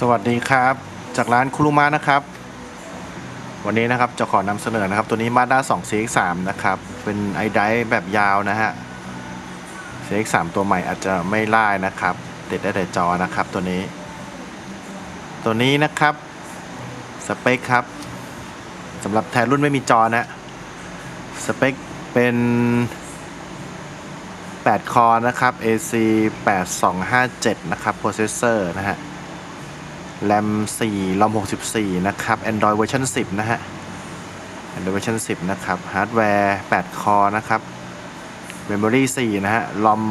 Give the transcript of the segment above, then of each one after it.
สวัสดีครับ จากร้านคุรุมะนะครับ วันนี้นะครับจะขอนำเสนอนะครับ ตัวนี้ Mazda 2 CX3 นะครับ เป็นไอไดแบบยาวนะฮะ CX3 ตัวใหม่อาจจะไม่ล่นะครับ ติดได้แต่จอนะครับตัวนี้ ตัวนี้นะครับสเปคครับสำหรับแทนรุ่นไม่มีจอนะสเปคเป็น 8 คอร์นะครับ AC 8257 นะครับ โปรเซสเซอร์นะฮะ แรม4รอม64 นะครับ Android เวอร์ชัน10 นะฮะ Android เวอร์ชัน10 นะครับ ฮาร์ดแวร์8คอนะครับ Memory 4 นะฮะรอม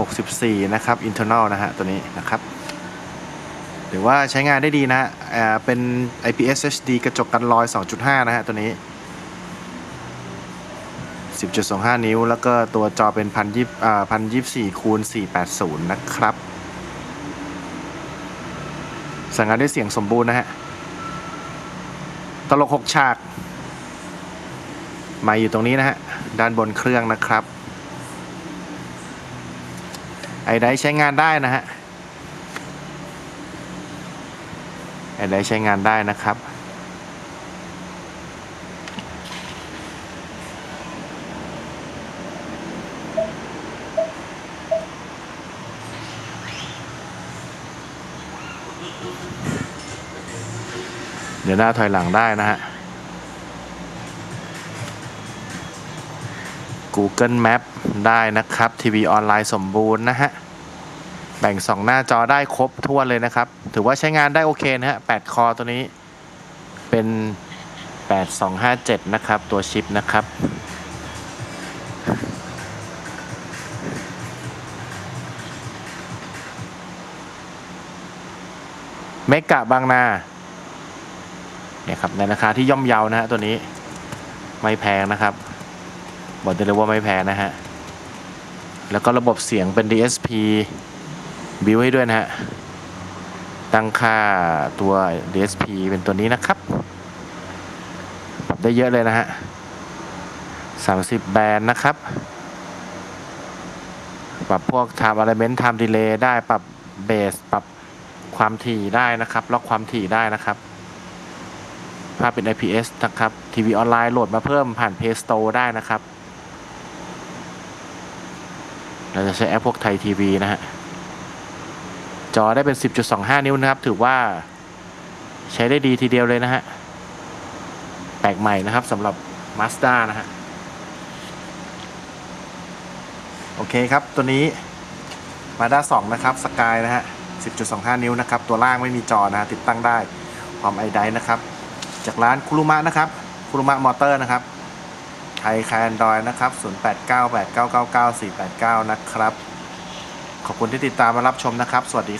64 นะครับ Internal นะฮะ ตัวนี้นะครับ หรือว่าใช้งานได้ดีนะฮะอ่าเป็น IPS HD กระจกกันรอย 2.5 นะฮะ ตัวนี้ 10.25 นิ้ว แล้วก็ตัวจอเป็นพันยี่อ่าพันยี่สี่คูณ480 นะครับ สั่งงานด้วยเสียงสมบูรณ์นะฮะ ตลกหกฉาก มาอยู่ตรงนี้นะฮะ ด้านบนเครื่องนะครับ ไอ้ไดใช้งานได้นะฮะ ไอ้ไดใช้งานได้นะครับ เดี๋ยวหน้าถอยหลังได้นะฮะ Google Map ได้นะครับ ทีวีออนไลน์สมบูรณ์นะฮะ แบ่งสองหน้าจอได้ครบทั่วนเลยนะครับ ถือว่าใช้งานได้โอเคนะฮะ 8 คอตัวนี้เป็น 8257 นะครับ ตัวชิปนะครับ เมกะบางนาเนี่ยครับในราคาที่ย่อมเยานะฮะตัวนี้ไม่แพงนะครับ บอกได้เลยว่าไม่แพงนะฮะ แล้วก็ระบบเสียงเป็น DSP บิวให้ด้วยนะฮะ ตั้งค่าตัว DSP เป็นตัวนี้นะครับ ปรับได้เยอะเลยนะฮะ 30 แบนด์นะครับ ปรับพวก time element time delay ได้ปรับเบสปรับ ความถี่ได้นะครับล็อกความถี่ได้นะครับ ภาพเป็น IPS นะครับทีวีออนไลน์โหลดมาเพิ่มผ่าน Play Store ได้นะครับ เราจะใช้แอปพวกไทยทีวีนะฮะจอได้เป็น 10.25 นิ้วนะครับ ถือว่าใช้ได้ดีทีเดียวเลยนะฮะ แปลกใหม่นะครับสำหรับ Mazda นะฮะ โอเคครับ ตัวนี้ Mazda 2 นะครับสกายนะฮะ 10.25 นิ้วนะครับ ตัวล่างไม่มีจอนะฮะติดตั้งได้พร้อมไอไดนะครับ จากร้านคุรุมะนะครับคุรุมะมอเตอร์นะครับไทยคายแอนดรอยนะครับ 0898999489 นะครับ ขอบคุณที่ติดตามมารับชมนะครับ สวัสดี